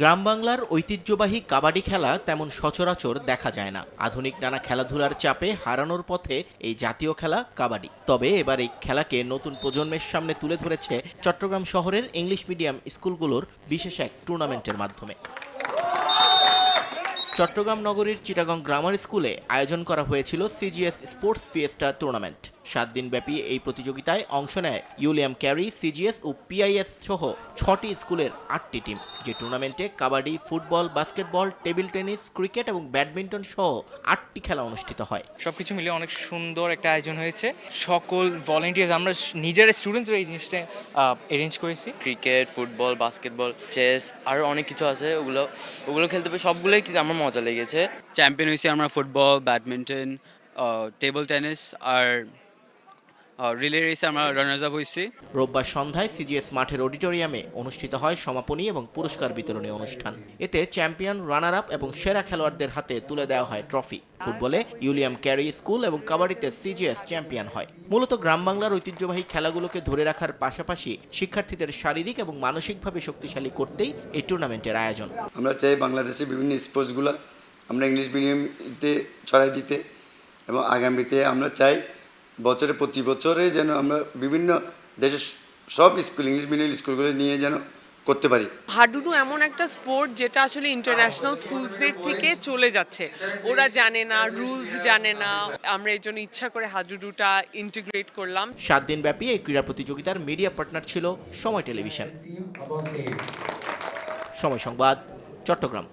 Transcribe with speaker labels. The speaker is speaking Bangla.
Speaker 1: গ্রাম বাংলার ঐতিহ্যবাহী কাবাডি খেলা তেমন সচরাচর দেখা যায় না। আধুনিক নানা খেলাধুলার চাপে হারানোর পথে এই জাতীয় খেলা কাবাডি। তবে এবার এই খেলাকে নতুন প্রজন্মের সামনে তুলে ধরেছে চট্টগ্রাম শহরের ইংলিশ মিডিয়াম স্কুলগুলোর বিশেষ এক টুর্নামেন্টের মাধ্যমে। চট্টগ্রাম নগরীর চিটাগং গ্রামার স্কুলে আয়োজন করা হয়েছিল সিজিএস স্পোর্টস ফিয়েস্টা টুর্নামেন্ট। সাত দিনব্যাপী এই প্রতিযোগিতায় অংশ নেয় ইউলিয়াম ক্যারি সিজিএস ও পিআইএস সহ ছটি স্কুলের আটটি টিম যে টুর্নামেন্টে kabaddi football basketball table tennis cricket এবং ব্যাডমিন্টন সহ আটটি খেলা অনুষ্ঠিত হয়।
Speaker 2: সবকিছু মিলে অনেক সুন্দর একটা আয়োজন হয়েছে। সকল ভলেন্টিয়ার্স আমরা নিজেরা স্টুডেন্টসরা এই জিনিসটা অ্যারেঞ্জ করেছি।
Speaker 3: ক্রিকেট ফুটবল বাস্কেটবল চেস আরও অনেক কিছু আছে। ওগুলো ওগুলো খেলতে পেরে সবগুলোই কিন্তু আমার মজা লেগেছে।
Speaker 4: চ্যাম্পিয়ন হয়েছি আমরা ফুটবল ব্যাডমিন্টন টেবল টেনিস আর রিলে রেসে আমরা রানার্স আপ হয়েছি।
Speaker 1: রোববার সন্ধ্যায় সিজিএস মাঠের অডিটোরিয়ামে অনুষ্ঠিত হয় সমাপনী এবং পুরস্কার বিতরণী অনুষ্ঠান। এতে চ্যাম্পিয়ন রানার আপ এবং সেরা খেলোয়াড়দের হাতে তুলে দেওয়া হয় ট্রফি ফুটবলে ইউলিয়াম ক্যারি স্কুল এবং কাবাডিতে সিজিএস চ্যাম্পিয়ন হয়। মূলত গ্রাম বাংলার ঐতিহ্যবাহী খেলাগুলোকে ধরে রাখার পাশাপাশি শিক্ষার্থীদের শারীরিক এবং মানসিকভাবে শক্তিশালী করতেই এই টুর্নামেন্টের আয়োজন।
Speaker 5: আমরা চাই বাংলাদেশে বিভিন্ন স্পোর্টসগুলো আমরা ইংলিশ মিডিয়ামতে ছড়াই দিতে এবং আগামীতে আমরা চাই বছরে প্রতি বছরে যেন আমরা বিভিন্ন দেশের সব স্কুল ইংলিশ মিডিয়াম স্কুলগুলো নিয়ে যেন করতে পারি।
Speaker 6: হাডুডু এমন একটা স্পোর্ট যেটা আসলে ইন্টারন্যাশনাল স্কুলসদের থেকে চলে যাচ্ছে। ওরা জানে না রুলস জানে না। আমরা এই জন্য ইচ্ছা করে হাডুডুটা ইন্টিগ্রেট করলাম।
Speaker 1: সাত দিন ব্যাপী এই ক্রীড়া প্রতিযোগিতার মিডিয়া পার্টনার ছিল সময় টেলিভিশন। সময় সংবাদ চট্টগ্রাম।